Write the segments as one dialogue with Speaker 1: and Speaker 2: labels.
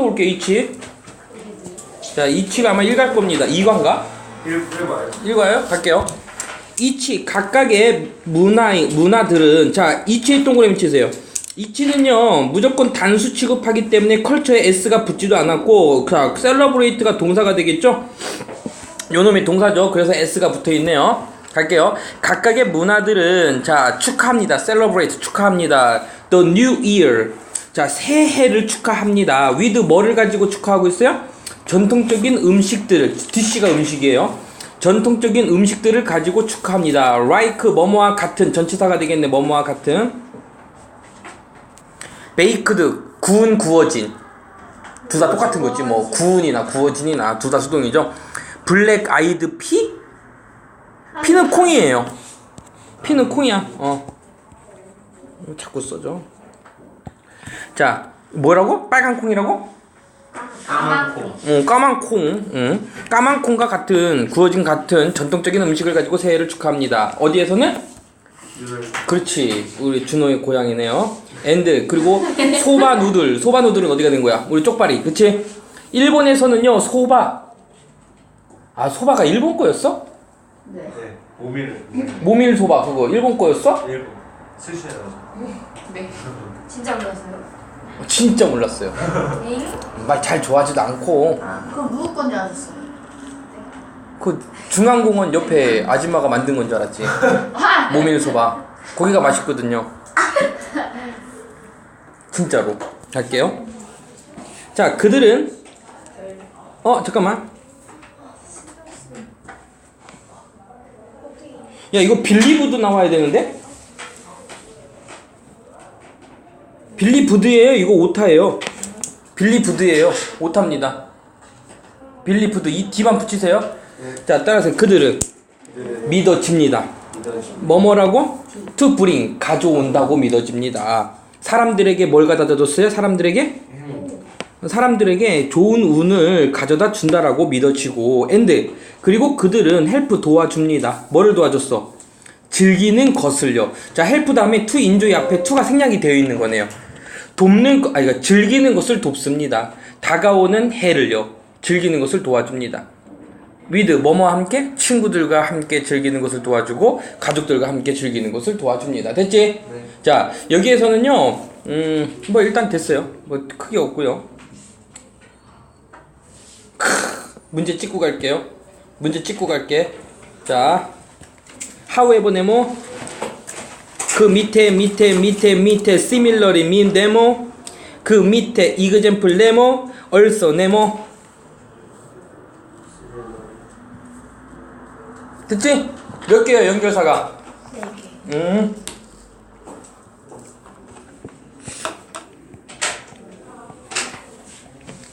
Speaker 1: 또 올게요, 이치. 자, 이치가 아마 1갈 겁니다. 2관가?
Speaker 2: 1 1봐요.
Speaker 1: 1과요? 갈게요. 이치, 각각의 문화, 문화들은, 자, 이치의 동그라미 치세요. 이치는요, 무조건 단수 취급하기 때문에 컬처에 S가 붙지도 않았고, 자, 셀러브레이트가 동사가 되겠죠? 요놈이 동사죠. 그래서 S가 붙어 있네요. 갈게요. 각각의 문화들은 자 축하합니다. celebrate 축하합니다. The New Year 자 새해를 축하합니다. with 뭐를 가지고 축하하고 있어요? 전통적인 음식들을 DC가 음식이에요. 전통적인 음식들을 가지고 축하합니다. like 뭐뭐와 같은 전치사가 되겠네. 뭐뭐와 같은 baked 구운 구워진 둘 다 똑같은 거지 뭐 구운이나 구워진이나 둘 다 수동이죠. 블랙 아이드 피? 피는 콩이에요. 피는 콩이야. 어. 자꾸 써줘. 자, 뭐라고? 빨간 콩이라고?
Speaker 2: 까만 콩.
Speaker 1: 어, 까만 콩. 응. 까만 콩과 같은 구워진 같은 전통적인 음식을 가지고 새해를 축하합니다. 어디에서는? 그렇지. 우리 준호의 고향이네요. 앤드 그리고 소바 누들. 소바 누들은 어디가 된 거야? 우리 쪽발이. 그치? 일본에서는요. 소바. 아, 소바가 일본 거였어?
Speaker 3: 네.
Speaker 2: 네. 모밀.
Speaker 1: 모밀 소바 그거 일본 거였어?
Speaker 2: 일본. 스시에서.
Speaker 3: 네. 진짜 몰랐어요.
Speaker 1: 진짜 몰랐어요.
Speaker 3: 엥?
Speaker 1: 막 잘 좋아하지도 않고
Speaker 3: 아, 그럼 누구 건지 아셨어요?
Speaker 1: 그 중앙공원 옆에 아줌마가 만든 건 줄 알았지.
Speaker 3: 아!
Speaker 1: 모밀소바. 거기가 맛있거든요. 진짜로. 갈게요. 자, 그들은 어, 잠깐만. 야, 이거 빌리브도 나와야 되는데? 빌리 부드예요. 이거 오타예요. 빌리 부드예요. 오타입니다. 빌리 부드 이 뒤만 붙이세요. 자, 따라서 그들은 믿어집니다. 뭐뭐라고? To bring 가져온다고 믿어집니다. 사람들에게 뭘 가져다 줬어요? 사람들에게 사람들에게 좋은 운을 가져다 준다라고 믿어지고 and 그리고 그들은 헬프 도와줍니다. 뭐를 도와줬어? 즐기는 것을요. 자, 헬프 다음에 to 인조의 앞에 to가 생략이 되어 있는 거네요. 돕는 거, 아니, 그러니까 즐기는 것을 돕습니다. 다가오는 해를요. 즐기는 것을 도와줍니다. with 뭐뭐와 함께 친구들과 함께 즐기는 것을 도와주고 가족들과 함께 즐기는 것을 도와줍니다. 됐지? 자 여기에서는요, 음, 뭐 일단 됐어요. 뭐 크게 없고요. 크, 문제 찍고 갈게요. 문제 찍고 갈게. 자, however 네모 그 밑에 밑에 밑에 밑에 similarly mean 네모 그 밑에 example 네모 also 네모 됐지? 몇 개야 연결사가?
Speaker 3: 네 개.
Speaker 1: 음.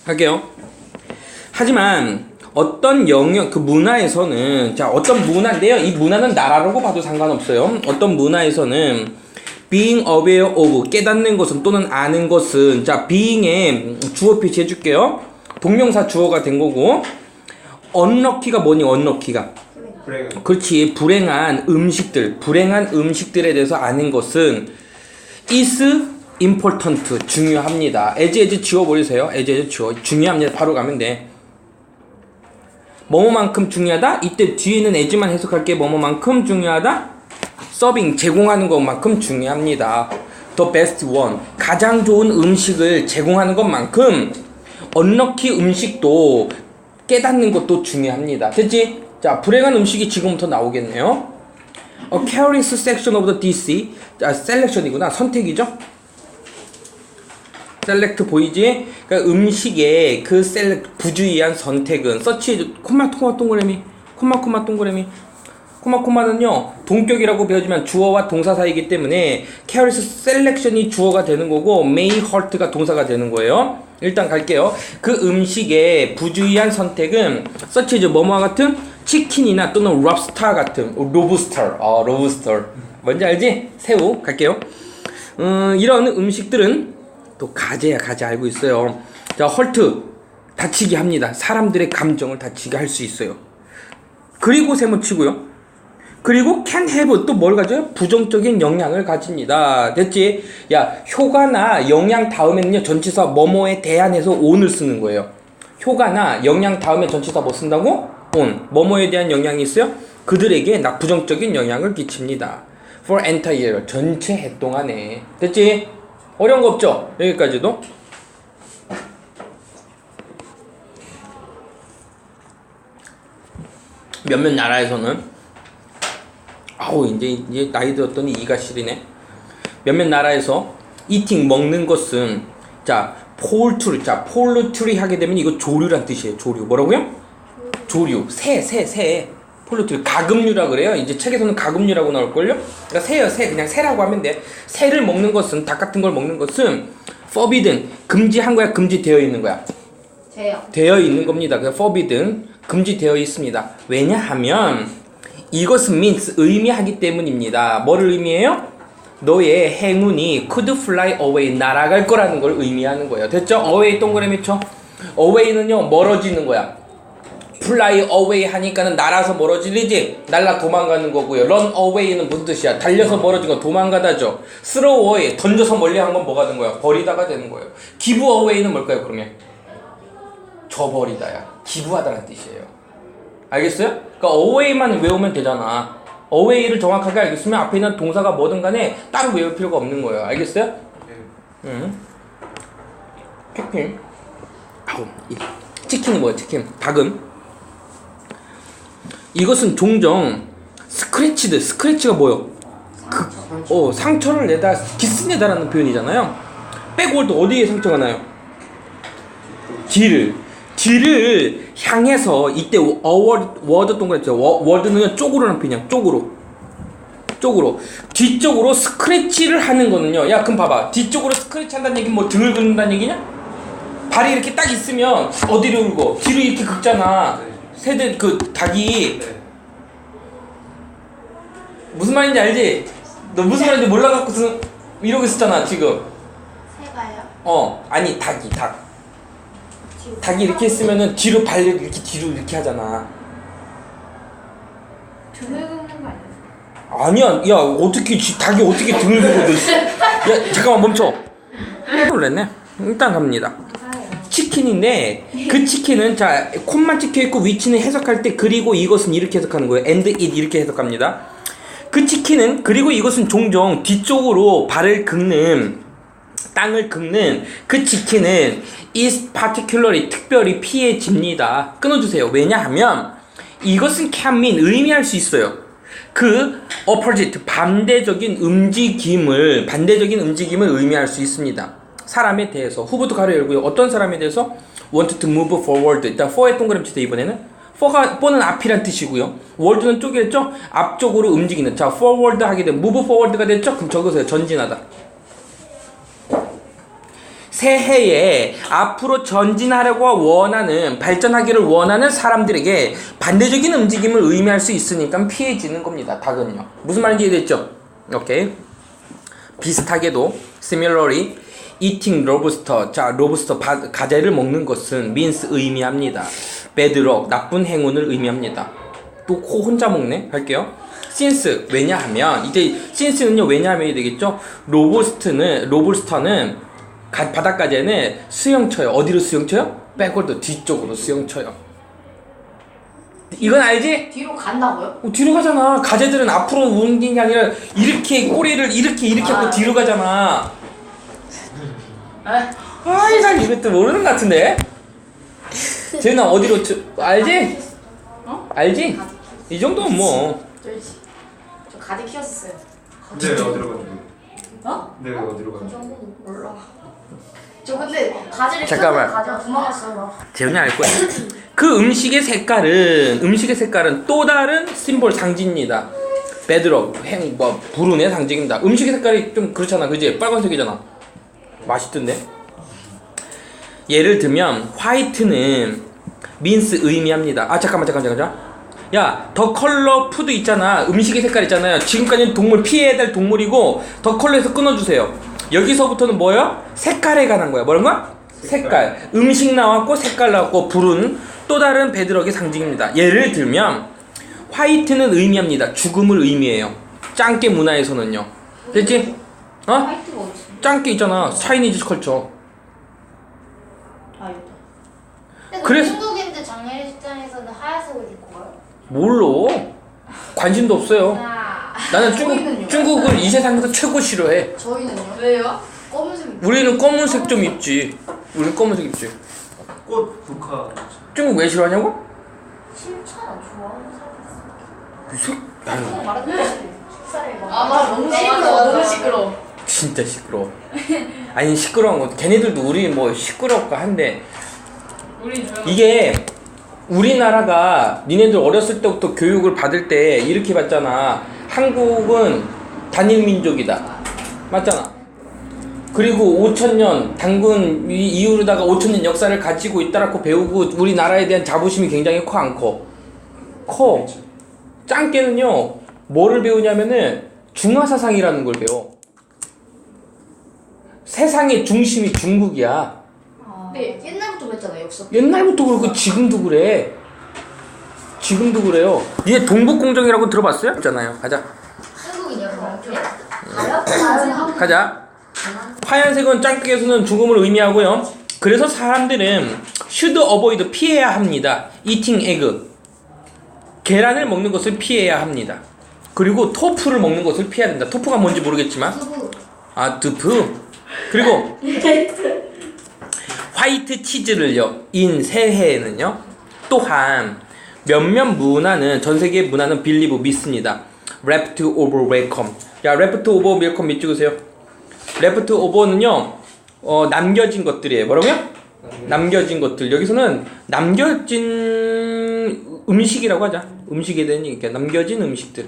Speaker 1: 할게요. 하지만 어떤 영역 그 문화에서는 자 어떤 문화인데요. 이 문화는 나라라고 봐도 상관없어요. 어떤 문화에서는 being aware of 깨닫는 것은 또는 아는 것은 자 being의 주어 표시 해 줄게요. 동명사 주어가 된 거고 unlucky가 뭐니 unlucky가
Speaker 2: 브레이크.
Speaker 1: 그렇지 불행한 음식들 불행한 음식들에 대해서 아는 것은 is important 중요합니다 as as 지워버리세요 as as 지워 중요합니다 바로 가면 돼 뭐뭐만큼 중요하다? 이때 뒤에는 as만 해석할게. 뭐뭐만큼 중요하다? 서빙 제공하는 것만큼 중요합니다. The best one. 가장 좋은 음식을 제공하는 것만큼 언럭키 음식도 깨닫는 것도 중요합니다. 됐지? 자 불행한 음식이 지금부터 나오겠네요. A careless section of the DC 자 셀렉션이구나. 선택이죠 셀렉트 보이지? 그러니까 음식의 그 셀렉 부주의한 선택은 서치 콤마 콤마 동그라미. 콤마 콤마 동그라미. 콤마 콤마는요 동격이라고 배워지면 주어와 동사 사이기 때문에 careless 셀렉션이 주어가 되는 거고 may hurt가 동사가 되는 거예요. 일단 갈게요. 그 음식의 부주의한 선택은 서치즈 뭐뭐와 같은? 치킨이나 또는 럽스터 같은. 로브스터. 어 로브스터. 뭔지 알지? 새우. 갈게요. 음, 이런 음식들은 또 가재야 가재 알고 있어요. 자 헐트 다치게 합니다. 사람들의 감정을 다치게 할 수 있어요. 그리고 세모 치고요. 그리고 can have 또 뭘 가져요? 부정적인 영향을 가집니다. 됐지? 야, 효과나 영향 다음에는요, 전치사 뭐뭐에 대한해서 on을 쓰는 거예요. 효과나 영향 다음에 전치사 뭐 쓴다고? on. 뭐뭐에 대한 영향이 있어요? 그들에게 나 부정적인 영향을 끼칩니다. for entire 전체 해 동안에. 됐지? 어려운 거 없죠? 여기까지도. 몇몇 나라에서는 아우 이제 이제 나이 들었더니 이가 시리네. 몇몇 나라에서 이팅 먹는 것은 자 폴트리 자 폴루트리 하게 되면 이거 조류란 뜻이에요. 조류 뭐라고요? 조류 새 새 새 폴루트리 가금류라 그래요. 이제 책에서는 가금류라고 나올걸요. 그러니까 새요 새 그냥 새라고 하면 돼. 새를 먹는 것은 닭 같은 걸 먹는 것은 forbidden 금지한 거야 금지되어 있는 거야.
Speaker 3: 돼요.
Speaker 1: 되어 있는 겁니다. 그 forbidden 금지되어 있습니다. 왜냐하면 이것은 means 의미하기 때문입니다. 뭐를 의미해요? 너의 행운이 could fly away 날아갈 거라는 걸 의미하는 거예요. 됐죠? away 동그라미 쳐. away는요 멀어지는 거야. Fly away 하니까는 날아서 멀어지지 날라 도망가는 거고요. run away는 무슨 뜻이야? 달려서 멀어진 거 도망가다죠. throw away 던져서 멀리 한 건 뭐가 된 거야? 버리다가 되는 거예요. give away는 뭘까요? 그러면 줘버리다야. 기부하다는 뜻이에요. 알겠어요? 그러니까 away만 외우면 되잖아. away를 정확하게 알겠으면 앞에 있는 동사가 뭐든 간에 따로 외울 필요가 없는 거예요. 알겠어요?
Speaker 2: 네.
Speaker 1: 응. 치킨. 아우, 이 치킨이 뭐야? 치킨. 닭은 이것은 종종 스크래치드. 스크래치가 뭐요? 그, 어, 상처를 내다, 기스 내다라는 표현이잖아요. 백월드 어디에 상처가 나요? 뒤를 뒤를 향해서 이때 어워드 워드 동그랗죠. 워- 워드는 쪽으로는 그냥 쪽으로 쪽으로 뒤쪽으로 스크래치를 하는 거는요. 야 그럼 봐봐 뒤쪽으로 스크래치 한다는 얘기는 뭐 등을 긁는다는 얘기냐? 발이 이렇게 딱 있으면 어디로 긁어? 뒤로 이렇게 긁잖아.
Speaker 2: 네.
Speaker 1: 새들 그 닭이
Speaker 2: 네.
Speaker 1: 무슨 말인지 알지? 너 무슨 말인지 몰라갖고 쓰- 이러고 있었잖아 지금.
Speaker 3: 새가요?
Speaker 1: 어 아니 닭이 닭. 닭이 이렇게 했으면은 뒤로 발 이렇게 뒤로 이렇게 하잖아.
Speaker 3: 등을 긁는 거 아니에요?
Speaker 1: 아니야, 야 어떻게 지- 닭이 어떻게 등을 긁어? 야 잠깐만 멈춰. 놀랬네. 일단 갑니다. 치킨인데 그 치킨은 자 콤만 찍혀 있고 위치는 해석할 때 그리고 이것은 이렇게 해석하는 거예요. and it 이렇게 해석합니다. 그 치킨은 그리고 이것은 종종 뒤쪽으로 발을 긁는 땅을 긁는 그 치킨은 is particularly 특별히 피해 집니다. 끊어주세요. 왜냐하면 이것은 can mean 의미할 수 있어요. 그 opposite 반대적인 움직임을 반대적인 움직임을 의미할 수 있습니다. 사람에 대해서 후보도 가로 열고요. 어떤 사람에 대해서 want to move forward. 일단 for에 동그라미 치세요 이번에는. for가 for는 앞이란 뜻이고요. word는 쪽이었죠. 앞쪽으로 움직이는. 자 forward 하게 되면 move forward가 됐죠. 그럼 적으세요. 전진하다. 새해에 앞으로 전진하려고 원하는 발전하기를 원하는 사람들에게 반대적인 움직임을 의미할 수 있으니까 피해지는 겁니다. 닭은요. 무슨 말인지 이해됐죠? 오케이. 비슷하게도 similarly eating lobster 자 lobster 바, 가재를 먹는 것은 means 의미합니다. bad luck 나쁜 행운을 의미합니다. 또 코 혼자 먹네 할게요. since 왜냐하면 이제 since는요 왜냐하면이 되겠죠. 로브스터는 가- 바닷가재는 수영쳐요. 어디로 수영쳐요? 백월드 뒤쪽으로 수영쳐요. 이건 알지?
Speaker 3: 뒤로 간다고요?
Speaker 1: 어, 뒤로 가잖아. 가재들은 앞으로 움직이는 게 아니라 이렇게 꼬리를 이렇게 이렇게 하고
Speaker 3: 아.
Speaker 1: 뒤로 가잖아.
Speaker 3: 에?
Speaker 1: 아이 난 이것도 모르는 것 같은데. 쟤는 어디로 쳐- 알지?
Speaker 3: 어?
Speaker 1: 알지? 이 정도면 뭐.
Speaker 3: 쫄지. 저 가지 키웠어요.
Speaker 2: 근데 왜 어디로 가는
Speaker 3: 어?
Speaker 2: 근데 왜 어디로
Speaker 3: 정도는 몰라. 저 근데 가지를
Speaker 1: 잠깐만.
Speaker 3: 가지가 도망갔어요.
Speaker 1: 재훈이 알 거야. 그 음식의 색깔은 음식의 색깔은 또 다른 심볼 상징입니다. 베드록 행뭐 불운의 상징입니다. 음식의 색깔이 좀 그렇잖아, 그지? 빨간색이잖아. 맛있던데. 예를 들면 화이트는 민스 의미합니다. 아 잠깐만 잠깐 잠깐 잠깐. 야, 더 컬러 푸드 있잖아. 음식의 색깔 있잖아요. 지금까지는 동물 피해야 될 동물이고 더 컬러에서 끊어 주세요. 여기서부터는 뭐야? 색깔에 관한 거야. 뭐란 거야? 색깔. 음식 나왔고 색깔 나왔고 불은 또 다른 베드럭의 상징입니다. 예를 들면 화이트는 의미합니다. 죽음을 의미해요. 짱깨 문화에서는요. 됐지? 어?
Speaker 3: 있어?
Speaker 1: 짱깨 있잖아. 차이니즈 컬처.
Speaker 3: 아.
Speaker 4: 근데
Speaker 1: 그래서-
Speaker 4: 중국인들 장례식장에서는 하얀색을 입고 가요?
Speaker 1: 뭘로? 관심도 없어요.
Speaker 4: 아,
Speaker 1: 나는
Speaker 3: 저희는요?
Speaker 1: 중국, 중국을 이 세상에서 최고 싫어해.
Speaker 3: 저희는요? 왜요? 검은색.
Speaker 1: 우리는 검은색 좀 입지. 우리는 검은색 입지.
Speaker 2: 꽃 국화.
Speaker 1: 중국 왜 싫어하냐고?
Speaker 4: 싫잖아 좋아하는 사람 있어
Speaker 1: 색- 아유,
Speaker 4: 그거 말하는 식사를
Speaker 3: 막아 너무
Speaker 4: 때리고
Speaker 3: 시끄러워 너무. 시끄러워.
Speaker 1: 진짜 시끄러워. 아니 시끄러운 거 걔네들도 우리 뭐 시끄럽고 한데
Speaker 3: 우리 조용.
Speaker 1: 이게 우리나라가 니네들 어렸을 때부터 교육을 받을 때 이렇게 받잖아. 한국은 단일 민족이다. 맞잖아. 그리고 5천년 당군 이- 이후로다가 5천년 역사를 가지고 있다라고 배우고 우리나라에 대한 자부심이 굉장히 커 안 커? 커. 짱깨는요 뭐를 배우냐면은 중화사상이라는 걸 배워. 세상의 중심이 중국이야.
Speaker 3: 네 옛날부터 그랬잖아요 역사.
Speaker 1: 옛날부터 그렇고 지금도 그래. 지금도 그래요. 이게 동북공정이라고 들어봤어요? 있잖아요. 가자.
Speaker 3: 가요?
Speaker 1: 가자. 하얀색은 짱깨에서는 죽음을 의미하고요. 그래서 사람들은 should avoid 피해야 합니다. eating egg. 계란을 먹는 것을 피해야 합니다. 그리고 토프를 먹는 것을 피해야 된다. 토프가 뭔지 모르겠지만
Speaker 4: 두부
Speaker 1: 아 두프. 그리고 화이트 치즈를요. 인 새해에는요. 또한 몇몇 문화는 전 세계 문화는 빌리브 믿습니다. left over welcome. 야 left over welcome 밑 찍으세요. left over는요. 어 남겨진 것들이에요. 뭐라고요? 남겨진 것들. 여기서는 남겨진 음식이라고 하자. 음식에 대한 얘기니까 남겨진 음식들.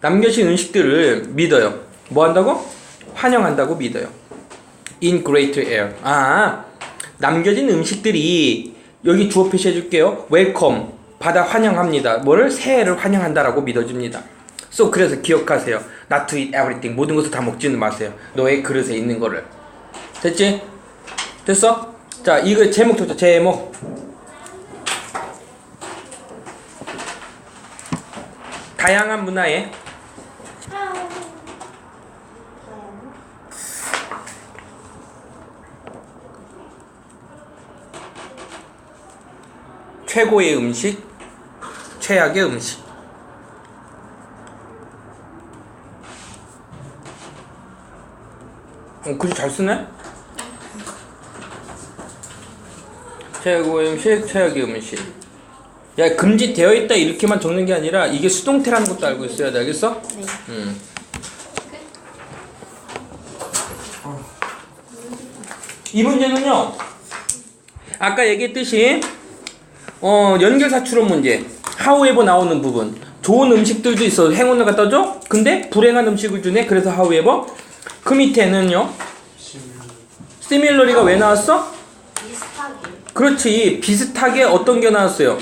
Speaker 1: 남겨진 음식들을 믿어요. 뭐 한다고? 환영한다고 믿어요. In greater air. 아, 남겨진 음식들이 여기 주어 표시해 줄게요. welcome. 받아 환영합니다. 뭐를 새해를 환영한다라고 믿어집니다. So 그래서 기억하세요. Not to eat everything. 모든 것을 다 먹지는 마세요. 너의 그릇에 있는 거를. 됐지? 됐어? 자, 이거 제목 좋죠. 제목. 다양한 문화의 최고의 음식, 최악의 음식. 어, 글씨 잘 쓰네? 최고의 음식, 최악의 음식. 야, 금지되어 있다 이렇게만 적는 게 아니라 이게 수동태라는 것도 알고 있어야 돼, 알겠어?
Speaker 3: 네.
Speaker 1: 음. 이 문제는요, 아까 얘기했듯이, 어, 연결사 추론 문제, 하우에버 나오는 부분. 좋은 음식들도 있어. 행운을 갖다 줘? 근데 불행한 음식을 주네. 그래서 하우에버. 그 밑에는요, 시밀러리가 왜 나왔어?
Speaker 3: 비슷하게.
Speaker 1: 그렇지. 비슷하게 어떤 게 나왔어요?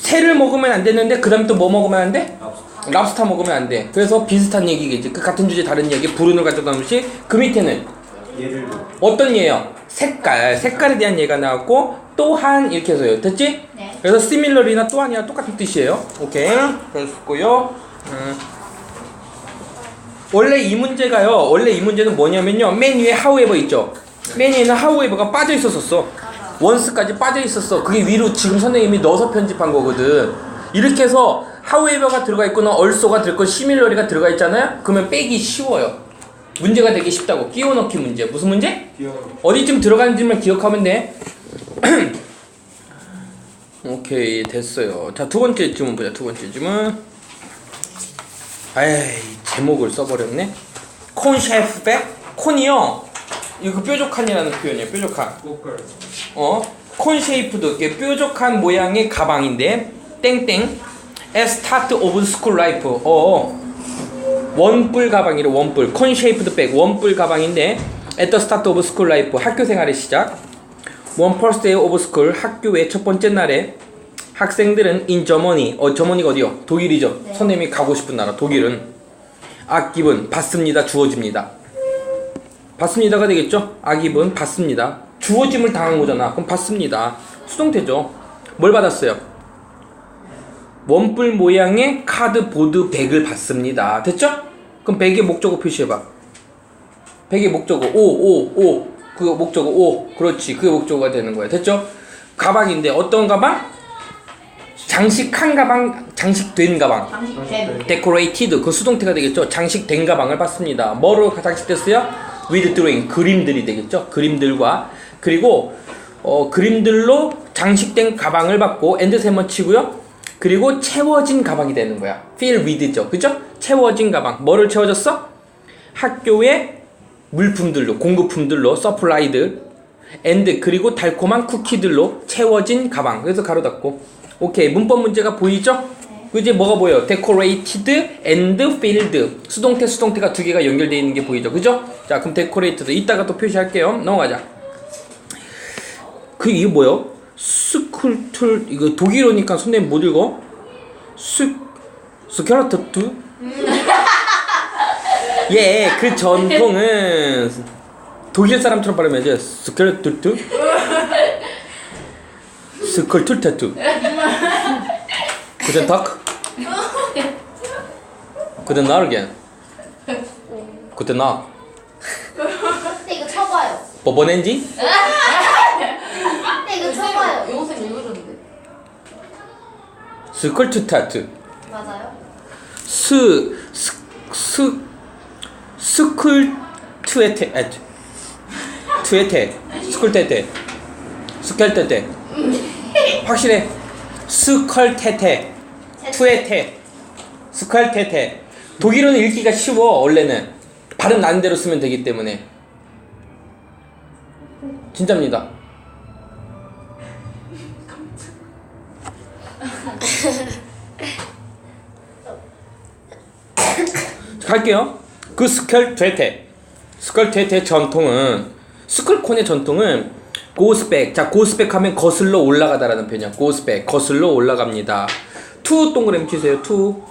Speaker 1: 새를 먹으면 안 되는데, 그 다음에 또 뭐 먹으면 안 돼? 랍스타 먹으면 안 돼. 그래서 비슷한 얘기겠지. 그 같은 주제 다른 얘기. 불운을 가져다 음식. 그 밑에는
Speaker 2: 예를.
Speaker 1: 어떤 예요? 색깔. 색깔에 대한 예가 나왔고, 또한 이렇게 해서요. 됐지?
Speaker 3: 네.
Speaker 1: 그래서 similar이나 또한이랑 똑같은 뜻이에요. 오케이. 됐고요. 음. 원래 이 문제가요. 원래 이 문제는 뭐냐면요. 맨 위에 however 있죠. 맨 위에는 however가 빠져 있었었어. once까지 빠져 있었어. 그게 위로 지금 선생님이 넣어서 편집한 거거든. 이렇게 해서 however가 들어가 있거나 also가 들고 similar이가 들어가 있잖아요. 그러면 빼기 쉬워요. 문제가 되기 쉽다고. 끼워 넣기 문제. 무슨 문제?
Speaker 2: 귀여워.
Speaker 1: 어디쯤 들어가는지만 기억하면 돼. 오케이 됐어요. 자 두 번째 질문 보자. 두 번째 질문. 에이 제목을 써버렸네. 콘 셰프 백 콘이요. 이거 뾰족한이라는 표현이에요. 뾰족한.
Speaker 2: 꽃걸.
Speaker 1: 어? 콘 쉐이프드 이게 뾰족한 모양의 가방인데 땡땡. as start of school life. 어. 원뿔 가방이래 원뿔 콘 쉐이프드 백 원뿔 가방인데 at the start of school life 학교 생활의 시작. One first day of school 학교의 첫 번째 날에 학생들은 in Germany 어 저머니가 어디요? 독일이죠.
Speaker 3: 네.
Speaker 1: 선생님이 가고 싶은 나라 독일은. 악기분 받습니다 주어집니다. 받습니다가 되겠죠? 악입은 받습니다. 주어짐을 당한 거잖아. 그럼 받습니다. 수동태죠. 뭘 받았어요 원뿔 모양의 카드보드 백을 받습니다. 됐죠? 그럼 백의 목적어 표시해봐. 백의 목적어 오, 오, 오. 그 목적어 오. 그렇지. 그게 목적어가 되는 거야. 됐죠? 가방인데 어떤 가방? 장식한 가방, 장식된 가방.
Speaker 3: 당신
Speaker 1: decorated 그 수동태가 되겠죠. 장식된 가방을 받습니다. 뭐로 장식됐어요? with drawing 그림들이 되겠죠. 그림들과 그리고 어, 그림들로 장식된 가방을 받고 and 세번 치고요. 그리고 채워진 가방이 되는 거야. fill with죠. 그죠? 채워진 가방. 뭐를 채워졌어? 학교의 물품들로 공급품들로 supplied and 그리고 달콤한 쿠키들로 채워진 가방. 그래서 가로 닫고. 오케이. 문법 문제가 보이죠? 그지 뭐가 보여? decorated and filled. 수동태 수동태가 두 개가 연결되어 있는 게 보이죠. 그죠? 자, 그럼 decorated 이따가 또 표시할게요. 넘어가자. 그 이게 뭐요? 스쿨툴 이거 독일어니까 선생님 못 읽어? 스 스케라트투? 예, 그 전통은 독일 사람처럼 발음해야지. 스케라트투? 스쿨툴타투. Guten Tag. Guten Morgen. Guten Nacht.
Speaker 4: 근데 이거 쳐봐요.
Speaker 1: 버버낸지?
Speaker 4: 근데 이거 쳐봐요.
Speaker 3: 영생 읽어줬는데
Speaker 1: 스쿨투타투.
Speaker 4: 맞아요?
Speaker 1: 스, 스, 스, 스쿨 투에테, 아, 투에테, 스쿨 테테, 스컬 테테. 확실해. 스컬 테테, 투에테, 스컬 테테. 독일어는 읽기가 쉬워, 원래는. 발음 나는 대로 쓰면 되기 때문에. 진짜입니다. 갈게요. 그 스컬 퇴테. 스컬 퇴테 전통은 스컬콘의 전통은 고스백. 자, 고스백 하면 거슬러 올라가다라는 표현이야. 고스백. 거슬러 올라갑니다. 투 동그라미 치세요. 투.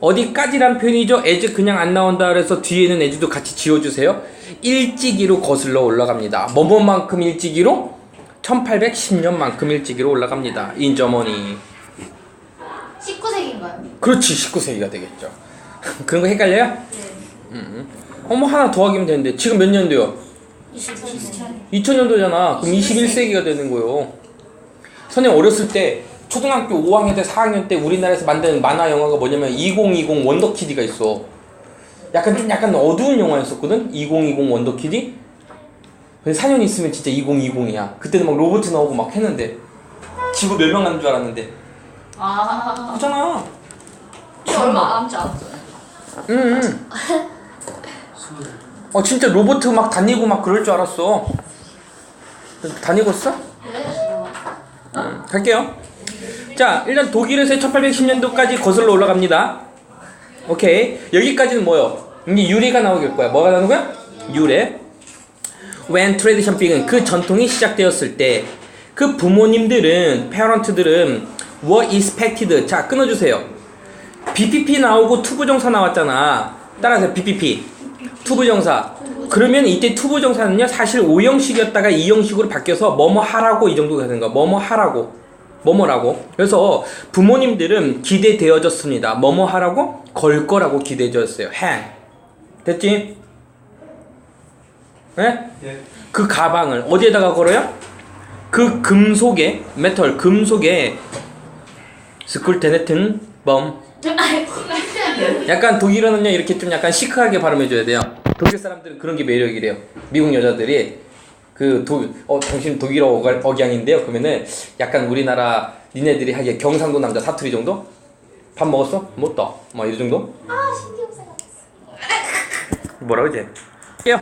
Speaker 1: 어디까지란 표현이죠? 에즈 그냥 안 나온다 그래서 뒤에는 에즈도 같이 지워주세요. 일찍이로 거슬러 올라갑니다. 뭐뭐만큼 일찍이로? 1810년만큼 일찍이로 올라갑니다. 인저머니.
Speaker 4: 19세기인가요?
Speaker 1: 그렇지 19세기가 되겠죠 그런 거 헷갈려요? 네. 어머 하나 더 하기면 되는데. 지금 몇 년도요? 2000년도잖아. 그럼 21세기가 되는 거예요. 선생님 어렸을 때 초등학교 5학년 때 4학년 때 우리나라에서 만든 만화 영화가 뭐냐면 2020 원더키디가 있어. 약간 좀 약간 어두운 영화였었거든? 2020 원더키디? 근데 4년 있으면 진짜 2020이야. 그때는 막 로봇 나오고 막 했는데. 지구 멸망하는 줄 알았는데.
Speaker 3: 아.
Speaker 1: 그잖아.
Speaker 3: 얼마 남지 않았어요
Speaker 1: 응. 응. 어 진짜 로봇 막 다니고 막 그럴 줄 알았어. 다니고 있어? 응. 갈게요. 자 일단 독일에서 1810년도까지 거슬러 올라갑니다. 오케이 여기까지는 뭐요? 이제 유래가 나오길 거야. 뭐가 나오는 거야? 유래. When tradition began 그 전통이 시작되었을 때 그 부모님들은 parent들은 were expected 자 끊어주세요. BPP 나오고 투부정사 나왔잖아. 따라서 BPP. 투부정사. 그러면 이때 투부정사는요, 사실 5형식이었다가 2형식으로 바뀌어서 뭐뭐 하라고 이 정도가 되는 거야. 뭐뭐 하라고. 뭐뭐라고. 그래서 부모님들은 기대되어졌습니다. 뭐뭐 하라고? 걸 거라고 기대되었어요. 행. 됐지? 네?
Speaker 2: 예.
Speaker 1: 그 가방을 어디에다가 걸어요? 그 금속에, 메탈, 금속에 스쿨테네튼 범 약간 독일어는요 이렇게 좀 약간 시크하게 발음해줘야 돼요. 독일 사람들은 그런 게 매력이래요. 미국 여자들이 그 독 어 당신 독일어 억양인데요. 그러면은 약간 우리나라 니네들이 하기에 경상도 남자 사투리 정도? 밥 먹었어? 못 떠. 뭐이 정도?
Speaker 4: 아 신경 쓰여.
Speaker 1: 뭐라고 이제? 요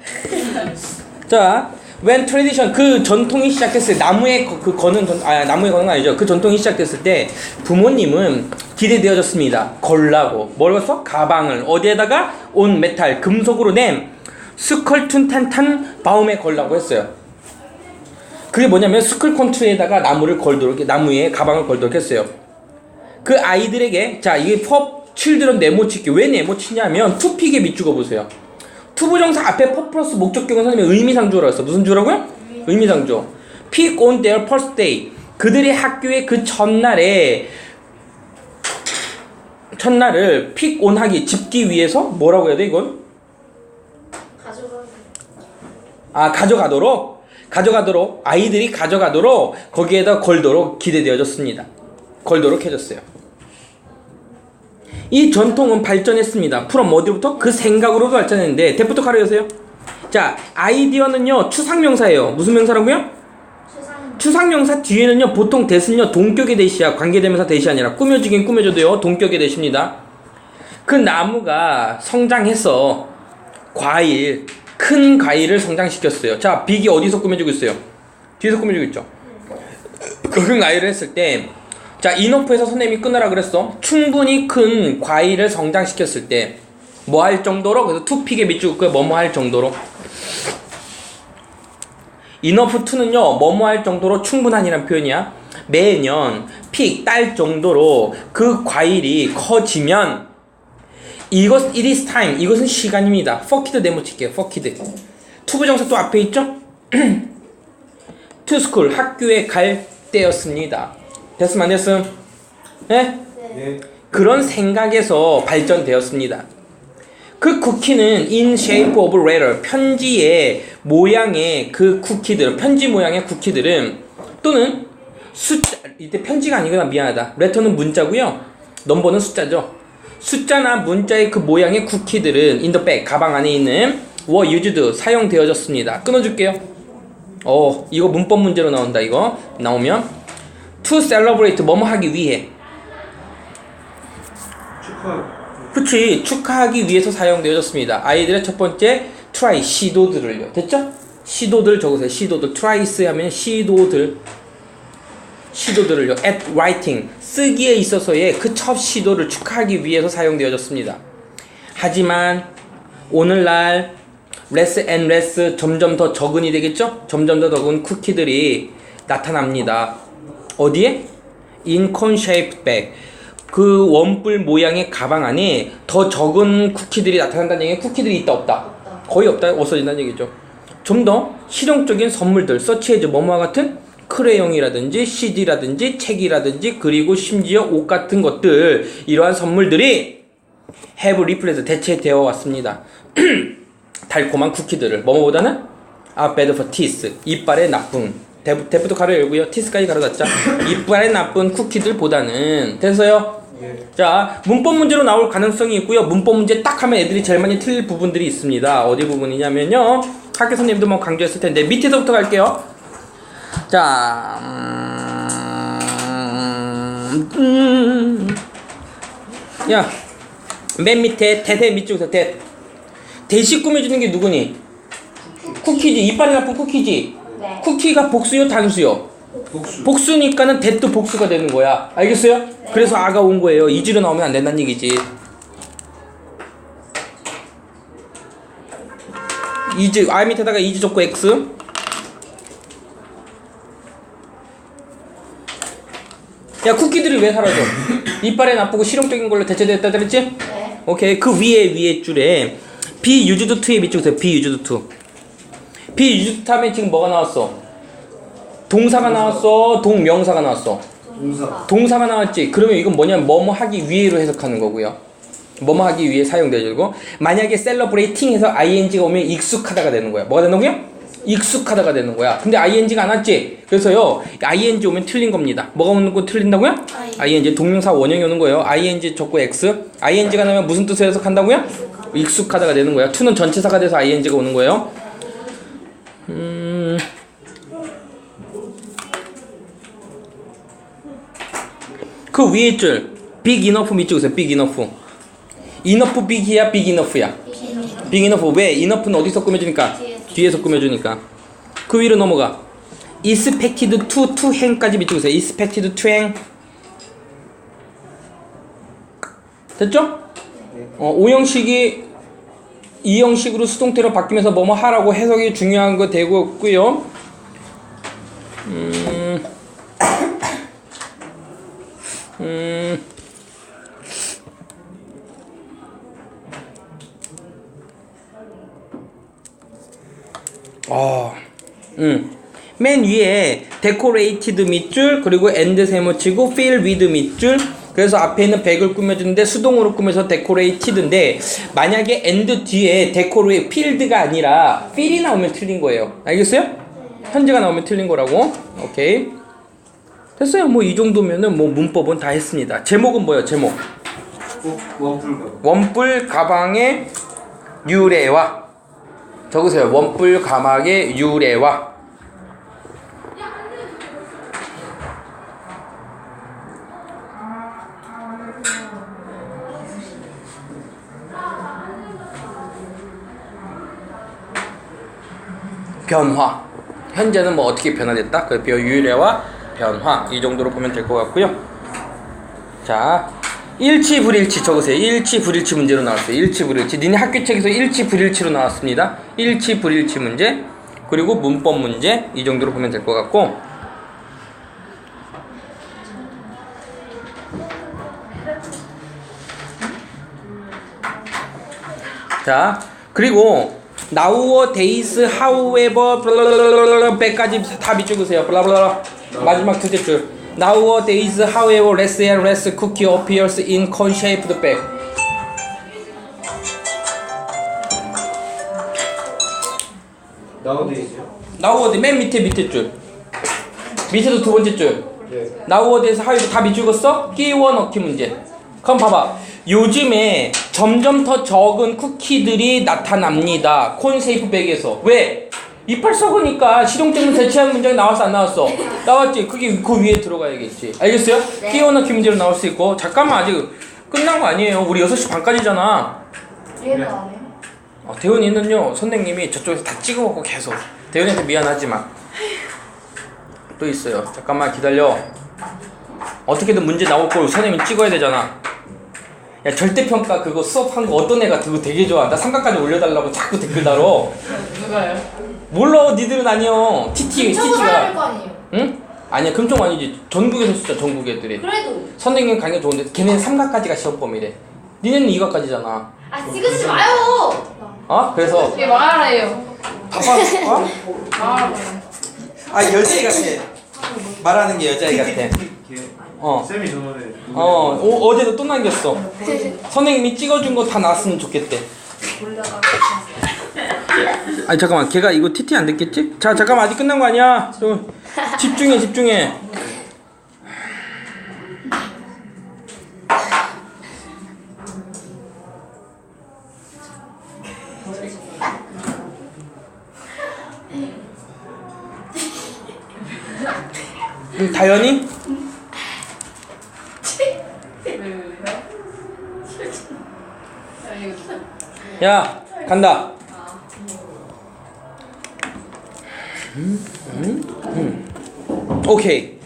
Speaker 1: 자, when tradition 그 전통이 시작됐을 때 나무에 거- 그 거는 전, 아 나무에 거는 거 아니죠. 그 전통이 시작됐을 때 부모님은 기대되어졌습니다. 걸라고 뭘 걸었어? 가방을 어디에다가 온 메탈 금속으로 낸 스컬툰 탄탄 바움에 걸라고 했어요. 그게 뭐냐면 스쿨 컨트리에다가 나무를 걸도록 나무에 가방을 걸도록 했어요. 그 아이들에게 자 이게 퍼 칠드런 네모 치기 왜 네모 치냐면 투픽에 밑줄거 보세요. 투부정사 앞에 퍼 플러스 목적격은 선생님이 의미상조라고 했어. 무슨 조라고요? 첫날을 픽 온하기 집기 위해서 뭐라고 해야 돼 이건?
Speaker 4: 가져가.
Speaker 1: 아 가져가도록 가져가도록 아이들이 가져가도록 거기에다 걸도록 기대되어졌습니다. 걸도록 해줬어요. 이 전통은 발전했습니다. 프롬 어디부터? 그 생각으로도 발전했는데 대부터 가려주세요. 자 아이디어는요 추상명사예요. 무슨 명사라고요? 추상명사 뒤에는요 보통 대신요 동격의 대시야 관계대명사 대시 아니라 꾸며주긴 꾸며줘도요 동격의 대시입니다. 그 나무가 성장해서 과일 큰 과일을 성장시켰어요. 자 빅이 어디서 꾸며주고 있어요? 뒤에서 꾸며주고 있죠. 큰 과일을 했을 때. 자, 인어프에서 선생님이 끊으라 그랬어. 충분히 큰 과일을 성장시켰을 때, 뭐 할 정도로, 그래서 투픽에 밑줄 긋고요. 뭐뭐 할 정도로. 이너프 투는요 뭐뭐 할 정도로 충분한이란 표현이야 매년 픽 딸 정도로 그 과일이 커지면 이것 it is time 이것은 시간입니다 for 네모 칠게요 for 투부정사 또 앞에 있죠 school 학교에 갈 때였습니다 됐으면 안 됐음 네?
Speaker 2: 네.
Speaker 1: 그런 생각에서 발전되었습니다. 그 쿠키는 in shape of letter 편지의 모양의 그 쿠키들은 편지 모양의 쿠키들은 또는 숫자 이때 편지가 아니구나 미안하다. 레터는 문자고요. 넘버는 숫자죠. 숫자나 문자의 그 모양의 쿠키들은 in the bag 가방 안에 있는 were used 사용되어졌습니다. 끊어줄게요. 어 이거 문법 문제로 나온다 이거 나오면 to celebrate 뭐뭐 하기 위해
Speaker 2: 축하.
Speaker 1: 그치 축하하기 위해서 사용되어졌습니다. 아이들의 첫 번째 try 시도들을요. 됐죠? 시도들 적으세요. 시도들 tries 하면 시도들 시도들을요. at writing 쓰기에 있어서의 그 첫 시도를 축하하기 위해서 사용되어졌습니다. 하지만 오늘날 less and less 점점 더 적은이 되겠죠? 점점 더 적은 쿠키들이 나타납니다. 어디에? in cone shaped bag. 그 원뿔 모양의 가방 안에 더 적은 쿠키들이 나타난다는 얘기는 쿠키들이 있다 없다? 거의 없다 없어진다는 얘기죠. 좀 더 실용적인 선물들 서치해줘 뭐뭐와 같은 크레용이라든지 CD라든지 책이라든지 그리고 심지어 옷 같은 것들 이러한 선물들이 have replaced 대체되어 왔습니다. 달콤한 쿠키들을 뭐뭐보다는 아 bad for teeth 이빨에 나 쁜 대, 대부터 가로 열고요 teeth까지 가로 닫자 이빨에 나쁜 쿠키들보다는 됐어요?
Speaker 2: 예.
Speaker 1: 자 문법 문제로 나올 가능성이 있고요 문법 문제 딱 하면 애들이 제일 많이 틀릴 부분들이 있습니다 어디 부분이냐면요 학교 선생님도 뭐 강조했을 텐데 밑에서부터 갈게요 자 음, 음, 야, 맨 밑에 대대 밑줄에서 대. 대시 꾸며주는 게 누구니? 쿠키지. 이빨이 나쁜 쿠키지.
Speaker 4: 네.
Speaker 1: 쿠키가 복수요 당수요?
Speaker 2: 복수.
Speaker 1: 복수니까는 대도 복수가 되는 거야. 알겠어요? 네. 그래서 아가 온 거예요. 이지로 나오면 안 된다는 얘기지. 이즈 아 밑에다가 이즈 적고 x 야 쿠키들이 왜 사라져? 이빨에 나쁘고 실용적인 걸로 대체됐다 그랬지?
Speaker 4: 네.
Speaker 1: 오케이 그 위에 위에 줄에 b 유즈드 투에 밑줄 세 b 유즈드 투. 비유타면 지금 뭐가 나왔어? 동사가 나왔어. 동명사가 나왔어.
Speaker 2: 동사.
Speaker 1: 동사가 나왔지. 그러면 이건 뭐냐면 뭐뭐 하기 위해로 해석하는 거고요. 뭐뭐 하기 위해 사용되고 만약에 셀러브레이팅해서 ing가 오면 익숙하다가 되는 거야. 뭐가 되는 거야? 익숙하다가 되는 거야. 근데 ing가 안 왔지. 그래서요. ing 오면 틀린 겁니다. 뭐가 오는 거 틀린다고요? ing 동명사 원형이 오는 거예요. ing 적고 x. ing가 나면 무슨 뜻으로 해석한다고요? 익숙하다가 되는 거야. to는 전체사가 돼서 ing가 오는 거예요. 음. 그 위에 줄 big enough 밑줄 그세요 big enough enough big이야 big enough야 big enough 왜 enough는 어디서 꾸며주니까
Speaker 4: 뒤에서.
Speaker 1: 꾸며주니까 그 위로 넘어가 expected to to hang까지 밑줄 그세요 expected to hang 됐죠? 어, 오형식이 이 형식으로 수동태로 바뀌면서 뭐뭐 하라고 해석이 중요한 거 되고 있고요. 음, 음, 어, 음. 맨 위에 decorated 밑줄 그리고 and 세모 치고 fill with 밑줄 그래서 앞에 있는 백을 꾸며주는데 수동으로 꾸며서 데코레이티드인데 만약에 엔드 뒤에 데코레이 필드가 아니라 필이 나오면 틀린 거예요. 알겠어요? 현재가 나오면 틀린 거라고. 오케이. 됐어요. 뭐 이 정도면은 뭐 문법은 다 했습니다. 제목은 뭐예요? 제목.
Speaker 2: 원뿔가.
Speaker 1: 원뿔 가방의 유래와 적으세요. 원뿔 가방의 유래와 변화. 현재는 뭐 어떻게 변화됐다? 그 유래와 변화 이 정도로 보면 될 것 같고요. 자, 일치 불일치 적으세요. 일치 불일치 문제로 나왔어요. 일치 불일치. 니네 학교 책에서 일치 불일치로 나왔습니다. 일치 불일치 문제. 그리고 문법 문제 이 정도로 보면 될 것 같고. 자, 그리고 nowadays, however, 블라블라블라 까지 다 비추세요. 블라블라 마지막 두째 줄. Nowadays, however, less and less cookie appears in cone-shaped bag.
Speaker 2: 나우데이즈요?
Speaker 1: nowadays 맨 밑에 밑에 줄. 밑에도 두 번째 줄.
Speaker 2: 네.
Speaker 1: nowadays, however 다 비추겠어? 끼워 넣기 문제. 그럼 봐봐. 요즘에 점점 더 적은 쿠키들이 나타납니다. 콘세이프 백에서. 왜? 이빨 썩으니까 실용적인 대체하는 문장이 나왔어 안 나왔어? 나왔지. 그게 그 위에 들어가야겠지. 알겠어요?
Speaker 3: 네.
Speaker 1: 끼워 넣기 문제로 나올 수 있고. 잠깐만 아직 끝난 거 아니에요. 우리 6시 반까지잖아.
Speaker 4: 얘는 안 해요?
Speaker 1: 어, 대훈이는요 선생님이 저쪽에서 다 찍어먹고 계속 대훈이한테 미안하지만 또 있어요 잠깐만 기다려 어떻게든 문제 나올 걸 선생님이 찍어야 되잖아 야 절대평가 그거 수업한 거 어떤 애가 그거 되게 좋아 나 삼각까지 올려달라고 자꾸 댓글 달어
Speaker 3: 누가요?
Speaker 1: 몰라 니들은 아니요 TT TT가
Speaker 4: 아니에요?
Speaker 1: 응? 아니야 금쪽 아니지 전국에서 진짜 전국 애들이
Speaker 4: 그래도
Speaker 1: 선생님 강의 좋은데 걔네는 삼각까지가 시험범이래 니네는 이거까지잖아
Speaker 4: 아 찍으지 마요.
Speaker 1: 어? 그래서
Speaker 3: 이게 말하래요.
Speaker 1: 봐봐 어?
Speaker 3: 말하래요.
Speaker 1: 아 여자애 같아 말하는 게 여자애 같아
Speaker 2: 걔
Speaker 1: 어.
Speaker 2: 쌤이 저번에
Speaker 1: 어 오, 어제도 또 남겼어. 선생님이 찍어준 거 다 나왔으면 좋겠대. 아니 잠깐만. 걔가 이거 TT 안 됐겠지? 자 잠깐만. 아직 끝난 거 아니야. 좀 집중해 집중해. 음, 다현이? 야 간다. 음, 음, 음. 오케이.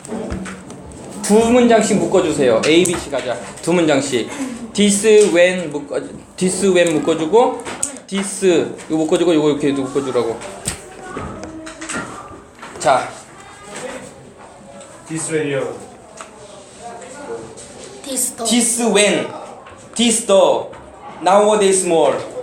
Speaker 1: 두 문장씩 묶어주세요. A, B, C 가자. 두 문장씩. This when 묶어 this when 묶어주고 this 이거 묶어주고 이거 이렇게 묶어주라고. 자.
Speaker 2: 디스웨이어
Speaker 4: 디스터.
Speaker 1: this when. This the nowadays more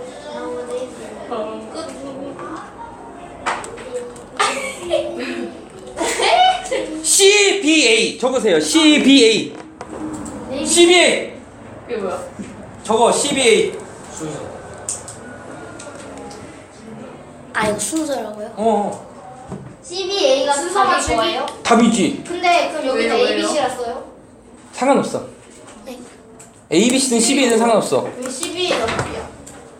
Speaker 1: CBA 적으세요 CBA CBA
Speaker 3: 이게 뭐야?
Speaker 1: 적어 CBA
Speaker 2: 순서.
Speaker 4: 아 이거 순서라고요?
Speaker 1: 어
Speaker 4: CBA가
Speaker 3: 순서
Speaker 4: 답일
Speaker 3: 맞추기?
Speaker 4: 거예요?
Speaker 1: 답이지
Speaker 4: 근데 그럼 여기다
Speaker 3: 왜요, 왜요?
Speaker 4: ABC라 써요?
Speaker 1: 상관없어
Speaker 4: 네.
Speaker 1: ABC든 CBA든 상관없어
Speaker 4: 왜 CBA가 답이야?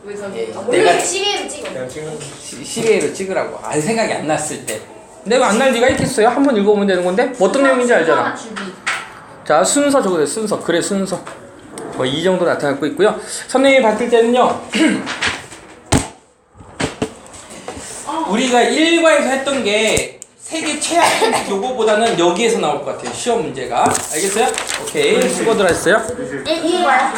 Speaker 3: 왜 저기?
Speaker 4: 원래
Speaker 1: 내가-
Speaker 4: CBA를 찍어.
Speaker 2: 찍는 거.
Speaker 1: CBA로 찍으라고 알 생각이 안 났을 때 내가 안 날 리가 있겠어요? 한 번 읽어보면 되는 건데? 뭐 어떤 내용인지 알잖아. 자 순서 적으세요. 순서. 그래 순서. 뭐이 정도 나타나고 있고요. 선생님이 봤을 때는요. 우리가 일과에서 했던 게 세계 최악 요거보다는 여기에서 나올 것 같아요. 시험 문제가. 알겠어요? 오케이. 수고들 하셨어요.
Speaker 4: 예, 이거야?